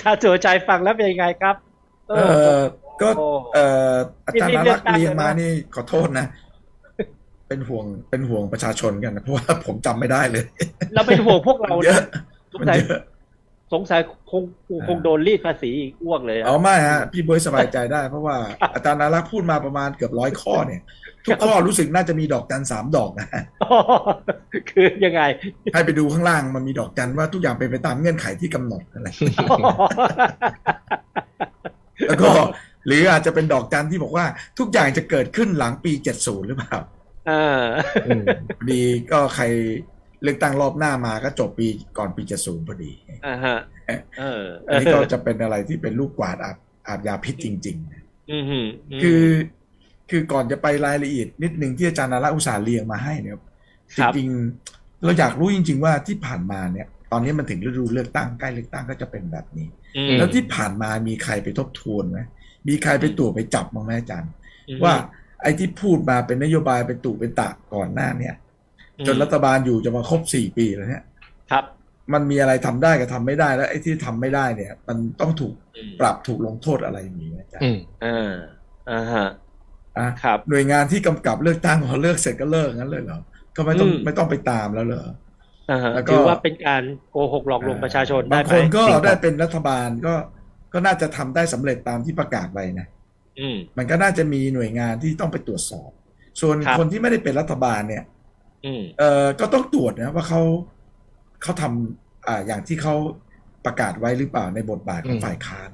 จารย์สุรชัยฟังแล้วเป็นยังไงครับ เออ ก็โอ้เอ่ออาจารย์นี่นาเลืรัอกกษ์ตั้งเรียงมาเลยนะนี่ขอโทษนะ เป็นห่วงเป็นห่วงประชาชนกันนะเพราะว่าผมจำไม่ได้เลย เราเป็นห่วงพวกเรามันเยนะอะสงมันสัยเยอะ สงสัยคงคงโดนรีดภาษีอีกอ้วกเลยอะเอาไม่ฮะพี่เบิร์ดสบายใจได้ เพราะว่าอาจารย์นารักษ์พูดมาประมาณเกือบร้อยข้อเนี่ย ทุกข้อรู้สึกน่าจะมีดอกจันสามดอกนะคือยังไง ให้ไปดูข้างล่างมันมีดอกจันว่าทุกอย่างเป็นไปตามเงื่อนไขที่กำหนดนั่นแหละแล้วก็หรืออาจจะเป็นดอกจันที่บอกว่า ทุกอย่างจะเกิดขึ้นหลังปี70หรือเปล่าอ่าอืมพอดีก็ใคร เลือกตั้งรอบหน้ามาก็จบปีก่อนปี70พอดีอ่าฮะเอออันนี้ก็จะเป็นอะไรที่เป็นลูกกวาดอาบอาบยาพิษจริงๆนะอืมฮึมคือ คือก่อนจะไปรายละเอียดนิดนึงที่อาจารย์นาระอุตสาห์เรียงมาให้เนี่ยคจรับริงๆเราอยากรู้จริง ๆ ว่าที่ผ่านมาเนี่ย ตอนนี้มันถึงฤดูเลือกตั้งใกล้เลือกตั้งก็จะเป็นแบบนี้อืมแล้วที่ผ่านมามีใครไปทบทวนไหมมีใครไปตรวจไปจับบ้างไหมอาจารย์อืมว่าไอ้ที่พูดมาเป็นนโยบายเป็นตู่เป็นตะก่อนหน้าเนี่ย จนรัฐบาลอยู่จะมาครบสี่ปีแล้วเนี่ยครับ มันมีอะไรทำได้กับทำไม่ได้แล้วไอ้ที่ทำไม่ได้เนี่ย มันต้องถูกอืมปรับถูกลงโทษอะไรอย่างนี้ไหมอาจารอืย์มอ่าอ่าฮะอะครับหน่วยงานที่กำกับเลือกตั้งพอเลือกเสร็จก็เลิกงั้นเลยเหรอก็ไม่ต้องอืมไม่ต้องไปตามแล้วเหรออ่าฮะแล้วก็ถือว่าเป็นการโกหกหลอกลวงประชาชนได้บางไหมคนก็จริงครับได้เป็นรัฐบาลก็ก็น่าจะทำได้สำเร็จตามที่ประกาศไว้นะอืมมันก็น่าจะมีหน่วยงานที่ต้องไปตรวจสอบ ส่วนครับคนที่ไม่ได้เป็นรัฐบาลเนี่ยอืม เอ่อก็ต้องตรวจนะว่าเขาเขาทำอ่าอย่างที่เขาประกาศไว้หรือเปล่าในบทบาทของอืมฝ่ายค้าน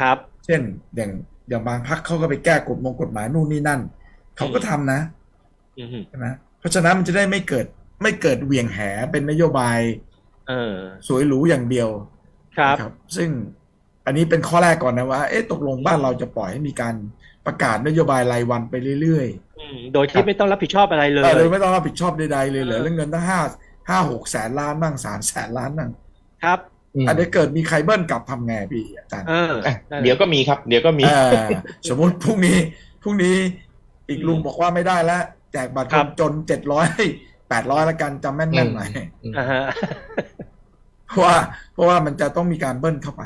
ครับ เช่นอย่างอย่างบางพักเขาก็ไปแก้กฎมงกฎหมายนู่นนี่นั่นเขาก็ทำนะอืมฮึใช่ไหมเพราะฉะนั้นมันจะได้ไม่เกิดไม่เกิดเหวี่ยงแหเป็นนโยบาย เออสวยหรูอย่างเดียวครับนะซึ่งอันนี้เป็นข้อแรกก่อนนะว่า เอ๊ะตกลงบ้านเราจะปล่อยให้มีการประกาศนโยบายรายวันไปเรื่อยอืม โดยที่ไม่ต้องรับผิดชอบอะไรเลๆยเออโดยไม่ต้องรับผิดชอบใดๆเลยเหรอเออเรื่องเงินตั้งห้าห้าหกแสนล้านบ้างสามแสนล้านบ้างครับอันนี้เกิดมีใครเบิ้ลกลับทำไงพี่อาจารย์เอออะนั่นแหละเดี๋ยวก็มีครับ เดี๋ยวก็มีเออสมมติพรุ่งนี้พรุ่งนี้อีกลุงบอกว่าไม่ได้แล้วแจกบัตรคนจนเจ็ดร้อยแปดร้อยละกันจำแม่นๆหน่อยอ่าฮะเพราะว่าเพราะว่ามันจะต้องมีการเบิ้ลเข้าไป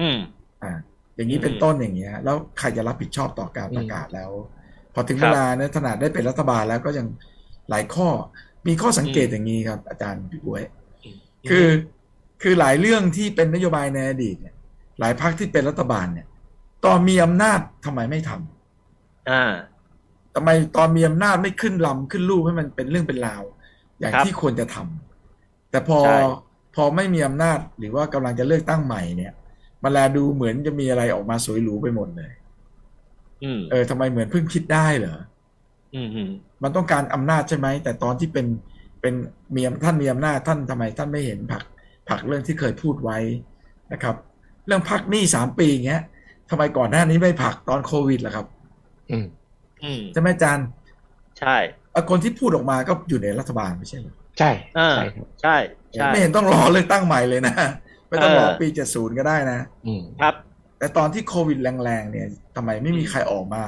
อืมอ่า อย่างนี้เป็นอืมต้นอย่างเงี้ย แล้วใครจะรับผิดชอบต่อการประกาศแล้วพ อถึงครัเวบลาเนี่ยขนาดได้เป็นรัฐบาลแล้วก็ยังหลายข้อมีข้อสังเกตอืมอย่างนี้ครับอาจารย์พี่บวยอืมคือคือหลายเรื่องที่เป็นนโยบายในอดีตเนี่ย หลายพรรคที่เป็นรัฐบาลเนี่ย ตอนมีอำนาจทำไมไม่ทำอ่าทำไมตอนมีอำนาจไม่ขึ้นลำขึ้นลูกให้มันเป็นเรื่องเป็นราว อย่างครับที่ควรจะทำแต่พอใช่พอไม่มีอำนาจหรือว่ากำลังจะเลือกตั้งใหม่เนี่ยมันแลดูเหมือนจะมีอะไรออกมาสวยหรูไปหมดเลยอืม เออทำไมเหมือนเพิ่งคิดได้เหรออืมอืมมันต้องการอำนาจใช่ไหม แต่ตอนที่เป็นเป็นมีอำท่านมีอำนาจท่านทำไมท่านไม่เห็นผลักผลักเรื่องที่เคยพูดไว้นะครับ เรื่องพักหนี้สามปีอย่างเงี้ยทำไมก่อนหน้านี้ไม่ผลักตอนโควิดล่ะครับ อืมอืมใช่ไหมอาจารย์ ใช่เอ่อคนที่พูดออกมาก็อยู่ในรัฐบาลไม่ใช่เหรอใช่อ่าใช่ครับใช่ใช่ ไม่เห็นต้องรอเลือกตั้งใหม่เลยนะ ไม่ต้องรอเออปีเจ็ดศูนย์ก็ได้นะอืมครับ แต่ตอนที่โควิดแรงๆเนี่ยทำไมไม่มีใครออกมา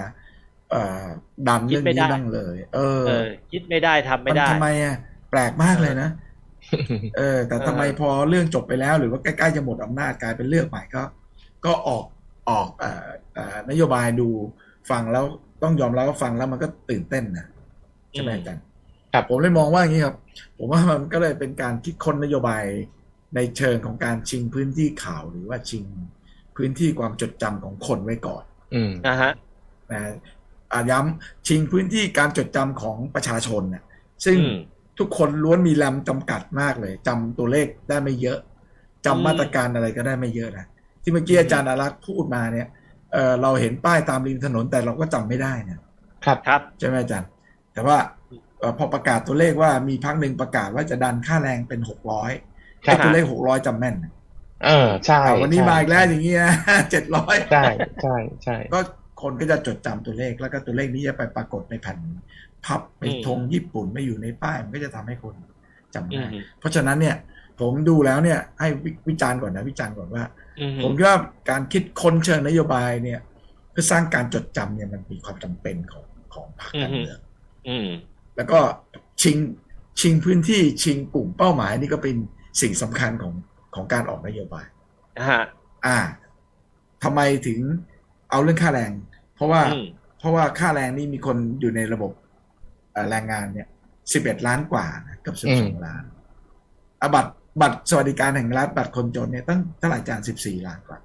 เอ่อดันเรื่องคิดไม่ได้นี้บ้างเลยเออเออ คิดไม่ได้ทำไม่มันได้ทำไมอะแปลกมากเลยนะเออ แต่ทำไมเออพอเรื่องจบไปแล้ว หรือว่าใกล้ๆจะหมดอำนาจกลายเป็นเลือกใหม่ก็ ก็ออกออกเอ่อเอ่อนโยบายดูฟังแล้วต้องยอมรับว่าฟังแล้วมันก็ตื่นเต้นนะใช่ไหมอาจารย์ครับผมเลยมองว่าอย่างนี้ครับ ผมว่ามันก็เลยเป็นการคิดค้นนโยบายในเชิงของการชิงพื้นที่ข่าวหรือว่าชิง พื้นที่ความจดจำของคนไว้ก่อน อืมนะฮะนะอะย้ำชิงพื้นที่การจดจำของประชาชนน่ะซึ่งอืมทุกคนล้วนมีแรมจำกัดมากเลยจำตัวเลขได้ไม่เยอะจำอืมมาตรการอะไรก็ได้ไม่เยอะนะที่เมื่อกี้อืมอาจารย์อารักษ์พูดมาเนี่ยเออเราเห็นป้ายตามริมถนนแต่เราก็จำไม่ได้นะครับครับใช่ไหมอาจารย์ แต่ว่าเอ่อพอประกาศตัวเลขว่ามีพักหนึ่งประกาศว่าจะดันค่าแรงเป็นหกร้อยครับตัวเลขหกร้อยจำแม่นนะ เออใช่อะวันนี้ใช่มาอีกแล้วอย่างเงี้ยเจ็ดร้อยใช่ใช่ใช่ก็คนก็จะจดจำตัวเลขแล้วก็ตัวเลขนี้จะไปปรากฏในแผ่นพับในอืมธงญี่ปุ่นไม่อยู่ในป้ายมันก็จะทำให้คนจำอืได้มเพราะฉะนั้นเนี่ย ผมดูแล้วเนี่ย ให้วิวิจารณ์ก่อนนะวิจารณ์ก่อนว่าอืมผมคิดว่าการคิดค้นเชิงนโยบายเนี่ย เพื่อสร้างการจดจำเนี่ยมันมีความจำเป็นของของพรรคการเมืองอืมแล้วก็ชิงชิงพื้นที่ชิงกลุ่มเป้าหมายนี่ก็เป็นสิ่งสำคัญของ ของการออกนโยบายนะฮะอ่าทำไมถึงเอาเรื่องค่าแรง เพราะว่าอืมเพราะว่าค่าแรงนี่มีคนอยู่ในระบบเอ่อแรงงานเนี่ยสิบเอ็ดล้านกว่านะเกับสิบสองล้านอะบัตรบัตรสวัสดิการแห่งรัฐบัตรคนจนเนี่ยตั้งเท่าไหร่จานสิบสี่ล้านกว่า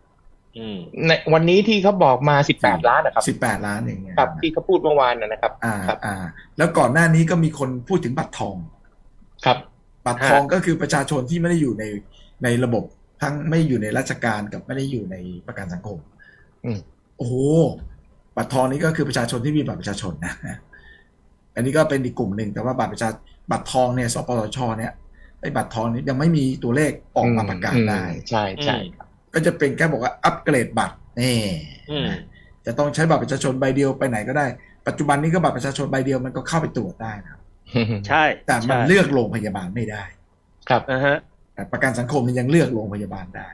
อืมในวันนี้ที่เขาบอกมาสิบแปดล้านนะครับสิบแปดล้านอย่างเงี้ยครับที่เขาพูดเมื่อวานนะนะครับ อ่าครับอ่า แล้วก่อนหน้านี้ก็มีคนพูดถึงบัตรทอง ครับ บัตรทองก็คือประชาชนที่ไม่ได้อยู่ใน ในระบบทั้งไม่อยู่ในราชการกับไม่ได้อยู่ในประกันสังคมอืมโอ้โหบัตรทองนี้ก็คือประชาชนที่มีบัตรประชาชนนะอันนี้ก็เป็นอีกกลุ่มหนึ่งแต่ว่าบัตรประชาบัตรทองเนี่ยสปสชเนี่ยไอ้บัตรทองนี้ยังไม่มีตัวเลขออกมาประกาศได้อืมใช่ใช่ก็จะเป็นแค่บอกว่าอัปเกรดบัตรนี่อืมจะต้องใช้บัตรประชาชนใบเดียวไปไหนก็ได้ ปัจจุบันนี้ก็บัตรประชาชนใบเดียวมันก็เข้าไปตรวจได้นะครับใช่ แต่มันใช่เลือกโรงพยาบาลไม่ได้ ครับอ่าฮะแต่ ประกันสังคมมันยังเลือกโรงพยาบาลได้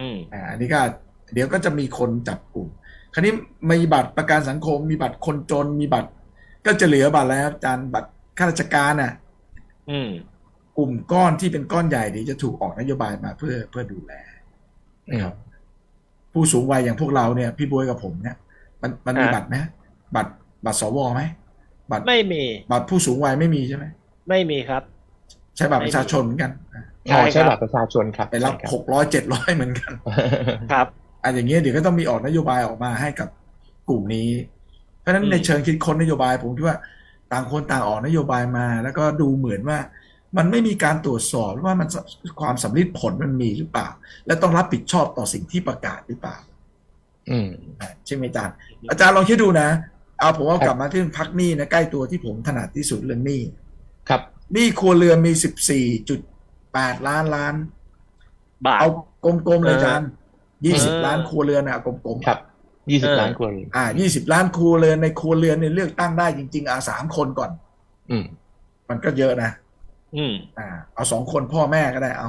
อืมอ่าอันนี้ก็เดี๋ยวก็จะมีคนจับกลุ่ม คราวนี้มีบัตรประกันสังคม มีบัตรคนจนมีบัตร ก็จะเหลือบัตรแล้วอาจารย์บัตรข้าราชการน่ะอืมกลุ่มก้อนที่เป็นก้อนใหญ่เดี๋ยวจะถูกออกนโยบายมาเพื่อเพื่อดูแลนะครับผู้สูงวัยอย่างพวกเราเนี่ย พี่บวยกับผมเนี่ย มันมันมีอ่าบัตรไหมบัตรบัตรสวไหมบัตรไม่มี บัตรผู้สูงวัยไม่มีใช่ไหมไม่มีครับ ใช้บัตรประชาชนเหมือนกันอะอ๋อ ใช่ใช่ครับบัตรประชาชนครับ ไปรับใช่คหกร้อยเจ็ดร้อยเหมือนกัน ครับอันอย่างเงี้ยเดี๋ยวก็ต้องมีออกนโยบายออกมาให้กับกลุ่มนี้ เพราะฉะนั้นอืมในเชิงคิดค้นนโยบายผมคิดว่าต่างคนต่างออกนโยบายมา แล้วก็ดูเหมือนว่า มันไม่มีการตรวจสอบว่ามันความสำลิดผลมันมีหรือเปล่า และต้องรับผิดชอบต่อสิ่งที่ประกาศหรือเปล่า อืมอะใช่ไหมอาจารย์ อาจารย์ลองคิดดูนะ เอาผมว่าครับกลับมาที่พักหนี้นะใกล้ตัวที่ผมถนัดที่สุดเรื่องหนี้ ครับหนี้ครัวเรือนมีสิบสี่จุด แปดล้านล้าน บาท เอากลมๆเลยอาจารย์ยี่สิบเออล้านครัวเรือนนะเอากลมๆครับยี่สิบเออล้านคนอ่ายี่สิบล้านครัวเรือนในครัวเรือนเนี่ยเลือกตั้งได้จริง ๆ อ่าสามคนก่อน อืม มันก็เยอะนะอืม อ่า เอาสองคนพ่อแม่ก็ได้เอา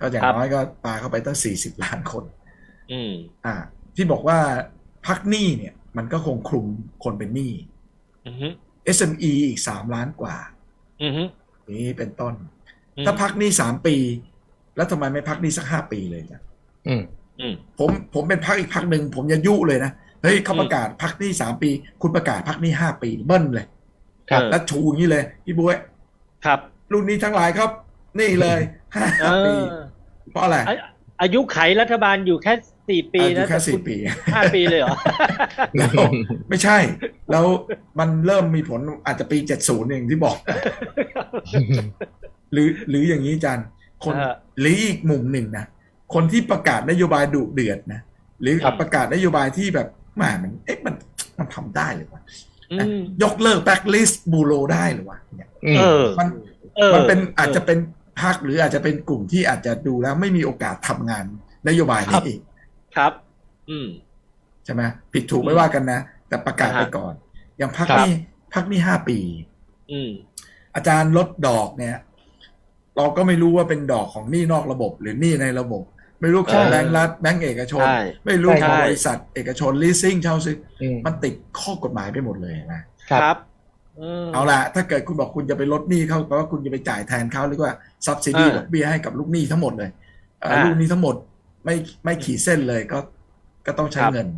ก็อย่างครับน้อยก็ปาเข้าไปตั้งสี่สิบล้านคน อืม อ่า ที่บอกว่าพักหนี้เนี่ย มันก็คงคลุมคนเป็นหนี้อือฮึ SME อีกสามล้านกว่า อือฮึนี้เป็นต้นอืม ถ้าพักหนี้สามปี แล้วทำไมไม่พักหนี้สักห้าปีเลยจ้ะอืมอืมผมผมเป็นพักอีกพักหนึ่งผมจะยุเลยนะเฮ้ยเขาอืมประกาศพักหนี้สามปี คุณประกาศพักหนี้ห้าปีเบิ้ลเลย ครับเออแล้วชูอย่างนี้เลยพี่บุ้ยครับรุ่นนี้ทั้งหลายครับ นี่เลยห้าเอปีอเพราะอะไรอาอายุไขรัฐบาลอยู่แค่สี่ปีอายุนะแค่แต่สี่คุณปีห้าปีเลยเหรอแล้วไม่ใช่ แล้วมันเริ่มมีผลอาจจะปีเจ็ดศูนย์เองที่บอก หรือหรืออย่างนี้อาจารย์คนเออหรืออีกมุมหนึ่งนะคนที่ประกาศนโยบายดุเดือดนะหรือครับประกาศนโยบายที่แบบแหมมันเอ๊ะมันมันทำได้หรือวะอืมยกเลิกแบ็กลิสต์บูโรได้หรือวะเนี่ยอืมเออมันเออมันเป็นอาจจะเป็นพรรคหรืออาจจะเป็นกลุ่มที่อาจจะดูแล้วไม่มีโอกาสทำงานนโยบายนี้อีกครับ อืมใช่ไหมผิดถูกไม่ว่ากันนะ แต่ประกาศไปอ่าฮะก่อน อย่างพักครับนี้พักนี้ห้าปี อืมอาจารย์ลดดอกเนี่ย เราก็ไม่รู้ว่าเป็นดอกของหนี้นอกระบบ หรือหนี้ในระบบ ไม่รู้ของใช่แบงก์รัฐแบงก์เอกชน ใช่ไม่รู้ของใช่ บริษัทเอกชน leasing เช่าซื้ออืม มันติดข้อกฎหมายไปหมดเลยนะ ครับเอาละถ้าเกิดคุณบอกคุณจะไปลดหนี้เขาแปลว่าคุณจะไปจ่ายแทนเขาหรือว่าซับซิดีอ่าดอกเบี้ยให้กับลูกหนี้ทั้งหมดเลยเอ่ออ่าลูกหนี้ทั้งหมดไม่ไม่ขีดเส้นเลยก็ก็ต้องใช้ครับเงิน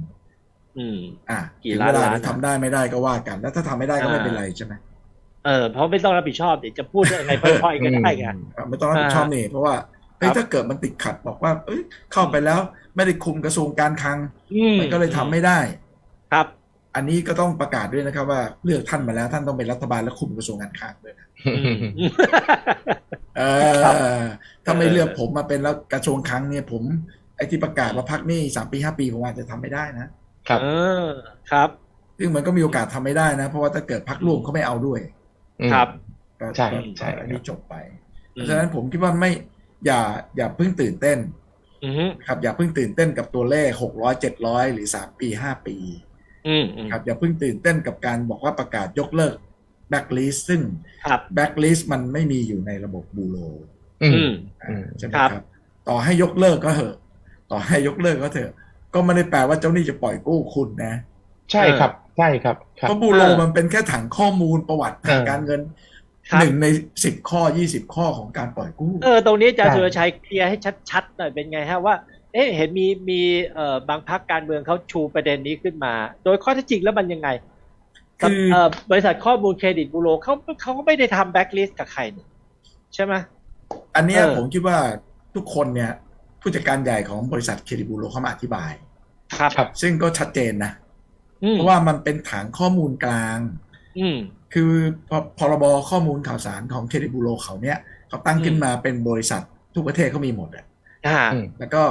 อืม อะกี่ถึงล้านเวลาล้านที่ทำได้ไม่ได้ก็ว่ากัน แล้วถ้าทำไม่ได้ก็ไม่อ่า เป็นไรใช่ไหม เออเพราะไม่ต้องรับผิดชอบเดี๋ยวจะพูดยังไงค่อยๆก็ได้ไงเอ่อไม่ต้องรับผิดชอบนี่เพราะว่าเฮ้ยครับถ้าเกิดมันติดขัดบอกว่า เอ้ยเข้าไปแล้วไม่ได้คุมกระทรวงการคลังอืมมันก็เลยทำไม่ได้ ครับ อันนี้ก็ต้องประกาศด้วยนะครับ ว่าเลือกท่านมาแล้วท่านต้องเป็นรัฐบาลและคุมกระทรวงการคลังด้วยนะอืมเออถ้าไม่เลือกผมมาเป็นแล้วกระทรวงคลังเนี่ยผมไอ้ที่ประกาศว่าพักหนี้สามปีห้าปีผมอาจจะทำไม่ได้นะครับ เออครับ ซึ่งมันก็มีโอกาสทำไม่ได้นะ เพราะว่าถ้าเกิดพักร่วมเขาไม่เอาด้วย ครับก็ใช่ก็ใช่อันนี้จบไป เพราะฉะนั้นผมคิดว่าไม่อย่าอย่าเพิ่งตื่นเต้นอืมครับอย่าเพิ่งตื่นเต้นกับตัวเลขหกร้อยเจ็ดร้อยหรือสามปีห้าปีอืมอืมครับอย่าเพิ่งตื่นเต้นกับการบอกว่าประกาศยกเลิกแบ็กลิสซึ่งครับแบ็กลิสมันไม่มีอยู่ในระบบบูโรอือืมมอืมใช่ไหมครับครับ ต่อให้ยกเลิกก็เถอะ ต่อให้ยกเลิกก็เถอะ ก็ไม่ได้แปลว่าเจ้าหนี้จะปล่อยกู้คุณนะ ใช่ครับ ใช่ครับครับเพราะบูโรมันเป็นแค่ถังข้อมูลประวัติทางเออการเงินครับหนึ่งในสิบข้อยี่สิบข้อของการปล่อยกู้เออตรงนี้อาจารย์ใช่สุรชัยเคลียร์ให้ชัดๆหน่อยเป็นไงฮะว่าเอ๊ะเห็นมีมีเอ่อบางพักการเมืองเขาชูประเด็นนี้ขึ้นมา โดยข้อเท็จจริงแล้วมันยังไงคือเอ่อบริษัทข้อมูลเครดิตบูโรเขาเขาก็ไม่ได้ทำแบ็กลิสต์กับใครนี่ใช่ไหมอันเนี้ยเออผมคิดว่าทุกคนเนี่ย ผู้จัดการใหญ่ของบริษัทเครดิตบูโรเข้ามาอธิบายครับครับ ซึ่งก็ชัดเจนนะอืม เพราะว่ามันเป็นฐานข้อมูลกลางอืมคือพอพรบข้อมูลข่าวสารของเครดิตบูโรเขาเนี่ยเขาตั้งขึ้นมาเป็นบริษัททุกประเทศเขามีหมดอะอ่าอืมแล้วก็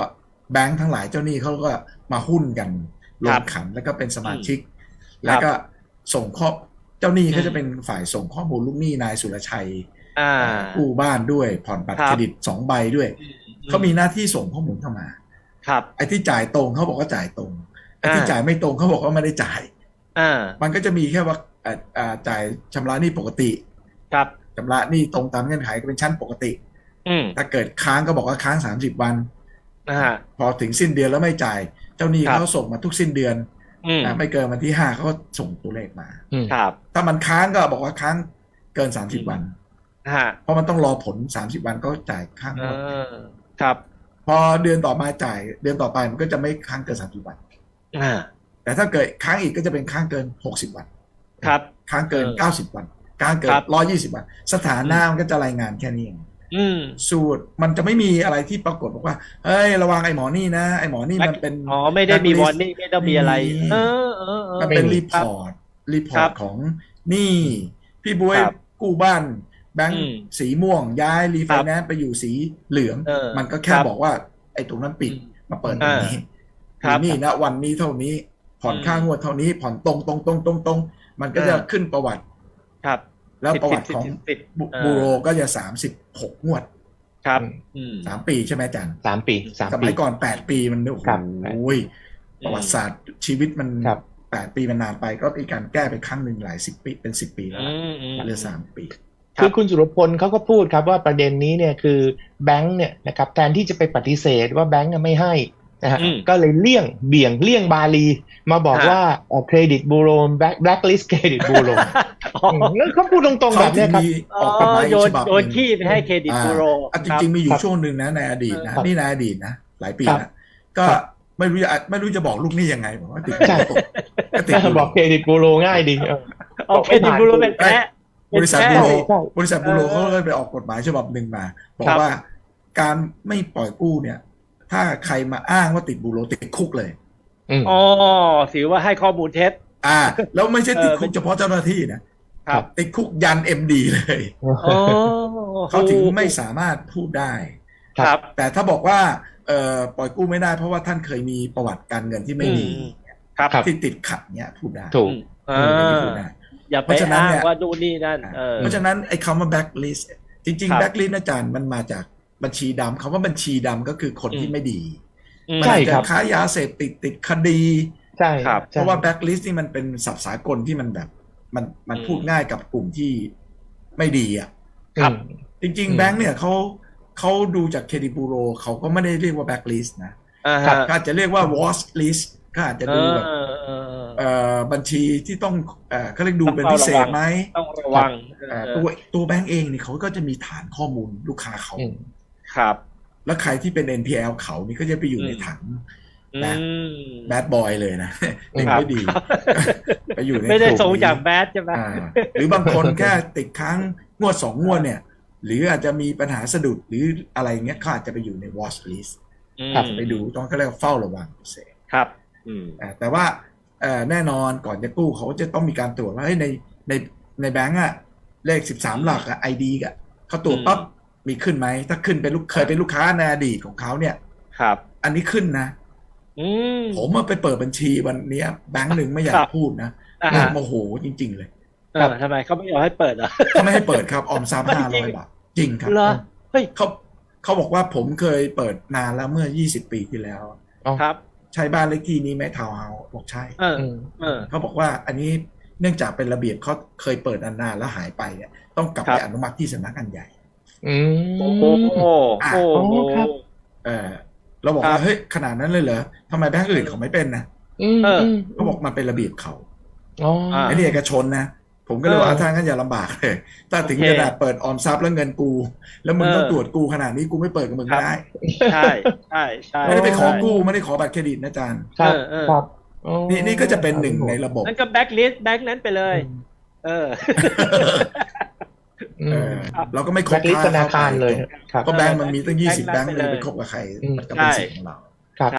แบงค์ทั้งหลายเจ้าหนี้เขาก็มาหุ้นกันลครังบขันแล้วก็เป็นสมาชิกครับแล้วก็ส่งข้อเจ้าหนี้อืมก็จะเป็นฝ่ายส่งข้อมูลลูกหนี้นายสุรชัยอ่ากู้บ้านด้วยผ่อนบัตรครับเครดิตสองใบด้วยเขามีหน้าที่ส่งข้อมูลเข้ามา ครับ ไอ้ที่จ่ายตรงเขาบอกว่าจ่ายตรงไอ้ ที่อ่าจ่ายไม่ตรงเขาบอกว่าไม่ได้จ่ายอ่ามันก็จะมีแค่ว่าอ่าอ่าจ่ายชำระหนี้ปกติ ครับชำระหนี้ตรงตามเงื่อนไขก็เป็นชั้นปกติ อืมถ้าเกิดค้างก็บอกว่าค้างสามสิบวันอ่าพอถึงสิ้นเดือนแล้วไม่จ่าย เจ้าหนี้ครับเขาส่งมาทุกสิ้นเดือนอืมนะไม่เกินวันที่ห้าเขาก็ส่งตัวเลขมาอืมครับ ถ้ามันค้างก็บอกว่าค้างเกินสามสิบวันฮะเพราะมันต้องรอผลสามสิบวันก็จ่ายค้างเอหมดอครับ พอเดือนต่อมาจ่าย เดือนต่อไปมันก็จะไม่ค้างเกินสามสิบวันอ่า แต่ถ้าเกิดค้างอีกก็จะเป็นค้างเกินหกสิบวัน ครับ ค้างเกินเออเก้าสิบวัน ค้างเกินครับร้อยี่สิบวัน สถานะมันก็จะรายงานแค่นี้เองอืมสูตรมันจะไม่มีอะไรที่ปรากฏบอกว่า เฮ้ย ระวังไอ้หมอนี่นะ ไอ้หมอนี่มันเป็น อ๋อ ไม่ได้มี blacklist วอร์นิ่งไม่ต้องมีอะไรไม่มีเออเออเออมันเป็นไม่มีรีพอร์ต รีพอครัร์ตบของนี่ พี่บวยครับกู้บ้านแบงอืค์มสีม่วงย้ายรีไฟแนนซ์ไปอยู่สีเหลืองเออมันก็แค่ครับบอกว่า ไอ้ตรงนั้นปิดอืมมาเปิดตรงนี้ ครับนี่นะวันนี้เท่านี้ ผ่อนอืมค่างวดเท่านี้ ผ่อนตรงตรงตรงตรงตรงมันก็จะเออขึ้นประวัติ ครับ แล้วประวัติของสิบสิบสิบบูเออบูโรก็จะสามสิบหกงวด ครับอืมอืมสามปีใช่ไหมอาจารย์สามปีสามสปีมัยก่อนแปดปีมันโอ้โหครับประวัติศาสตร์ชีวิตมันครับแปดปีมันนานไปก็มีการแก้ไปครั้งหนึ่งหลายสิบปีเป็นสิบปีแล้วอืนะมอืมเหลือสามปีครับคือคุณสุรพลเขาก็พูดครับว่าประเด็นนี้เนี่ยคือแบงค์เนี่ยนะครับแทนที่จะไปปฏิเสธว่าแบงค์ไม่ให้ นะฮะอืมก็เลยเลี่ยงเบี่ยงเลี่ยงบาลี มาบอกฮะว่าเครดิตบูโรแบล็คลิสต์เครดิตบูโรอ๋อแล้วเขาพูดตรงๆเขาแบบถึเนี้งยครับมีอ๋ออกกฎหมายอโยฉนบับหโยนนึ่งขี้ไปให้เครดิตบูโรอ่าจริงๆมีอยู่ช่วงหนึ่งนะในอดีตนะครับนี่ในอดีตนะหลายปีครับแล้วก็ครับไม่รู้จะไม่รู้จะบอกลูกหนี่ยังไงบอกว่าติดใช่ตกก็ติดอยู่บอกเครดิตบูโรง่ายดีเออเอาเครดิตบูโรเป็นแพ้บริษัทเป็นบูแพ้โรใช่บริษัทบูโรเออเขาเลยไปออกกฎหมายฉบับหนึ่งมา บอกครับว่าการไม่ปล่อยกู้เนี่ย ถ้าใครมาอ้างว่าติดบูโรติดคุกเลยอืมอ๋อถือว่าให้ข้อมูลเท็จอ่า แล้วไม่ใช่ติดเออคุกเฉพาะเจ้าหน้าที่นะครับติดคุกยันเอ็มดีเลยอ๋อเขาถึงไม่สามารถพูดได้ครับ แต่ถ้าบอกว่าเอ่อปล่อยกู้ไม่ได้เพราะว่าท่านเคยมีประวัติการเงินที่ไม่ดีอืมครับครับที่ติดขัดเนี่ยพูดได้ถูกอ่าพูดได้อย่าเพไปราะฉะนั้นอ้างเนี่ยว่าดูนนี่นั่นเออเพราะฉะนั้นไอ้คำว่า blacklist จริงครัๆบ blacklist อาจารย์มันมาจาก บัญชีดำคำว่าบัญชีดำก็คือคนอืมที่ไม่ดีอืมมันใช่อาจจะครับค้ายาเสพติดติดคดีใช่ครับเพราะว่า blacklist นี่มันเป็นศัพท์สากลที่มันแบบ มันมันอืมพูดง่ายกับกลุ่มที่ไม่ดีอะครับ จริงอืมๆแบงค์เนี่ยเขาเขาดูจากเครดิตบูโรเขาก็ไม่ได้เรียกว่า blacklist นะอ่าครัฮะบก็อาจจะเรียกว่า watch list ก็อาจจะดูแบบเออเออเออเอ่อบัญชีที่ต้องเอ่อเขาเรียกดูเป็นต้องพิเศเฝ้าระวัษงไหมต้องระวังเอ่อเออตัวตัวแบงก์เองนี่เขาก็จะมีฐานข้อมูลลูกค้าเขาอืม ครับ แล้วใครที่เป็น NPL เขานี่ก็จะไปอยู่ในอืมถังอืนะมแบดบอยเลยนะอืมเด็กครับไม่ดีไปอยู่ในไม่ได้กลุ่ส่งนี้จากแบดใช่ไหมอ่าหรือบางคนแค่ติดค้างงวดสองงวดเนี่ย หรืออาจจะมีปัญหาสะดุดหรืออะไรเงี้ยเขาอาจจะไปอยู่ใน watch list ครับไปดูต้องเขาเรียกว่าเฝ้าระวังพิเศษครับอืมอ่าแต่ว่าเอ่อแน่นอนก่อนจะกู้เขาจะต้องมีการตรวจว่าเฮ้ยในในในแบงก์อะเลขสิบสามหลักอะไอดีอะเขาตรวจปั๊บ มีขึ้นไหมถ้าขึ้นเป็นลูกเคยเป็นลูกค้าในอดีตของเขาเนี่ย ครับ อันนี้ขึ้นนะอืมผมมาไปเปิดบัญชีวันเนี้ยแบงก์หนึ่งไม่อยาครักบพูดนะอ่าน่าฮะโมโหจริง ๆ เลยเออทำไมเขาไม่ยอมให้เปิดเหรอเขาไม่ให้เปิดครับออมทรัพย์จริห้างร้อยบาทจริงครับเหรอเฮ้ยเขาเขาบอกว่าผมเคยเปิดนานแล้วเมื่อ20ปีที่แล้วครับ ใช้บ้านเลขที่นี้ไหมทาวน์เฮาส์บอกใช่เอออืมเออเขาบอกว่าอันนี้เนื่องจากเป็นระเบียบเขาเคยเปิดนานๆแล้วหายไปเนี่ยต้องกลับครัไปบอนุมัติที่สำนักงานใหญ่ อืมโอ้โหโอ้โหครับเออเราบอกครัว่าบเฮ้ยขนาดนั้นเลยเหรอทำไมแบงก์อื่นเขาไม่เป็นนะอืมเอออืมเขาบอกมันเป็นระเบียบเขาอ๋ออ่าไอ้นี่เอกชนนะผมก็เลยว่าเออถ้างั้นอย่าลำบากเลยถ้าถึงโอเคขนาดเปิดออมทรัพย์แล้วเงินกู แล้วมึงเออต้องตรวจกูขนาดนี้กูไม่เปิดกับมึงครับไม่ได้ใช่ใช่ใช่ไม่ได้ไปขอใช่กู้ไม่ได้ขอบัตรเครดิตนะอาจารย์ครับเออเออครับอ๋อนี่นี่ก็จะเป็นหนึ่งในระบบนั่นก็แบ็กลิสต์แบ็กนั้นไปเลย เอออื เอมอเราก็ไม่คแบรล็บคลิสต์ธนาคารเลยครับก็แบงก์มันมีตั้งยี่สิบแบแบงงค์ก์ไปเลยเลยไปคบกับใครอืมมันก็เป็นใช่สิทธิ์ของเราครับ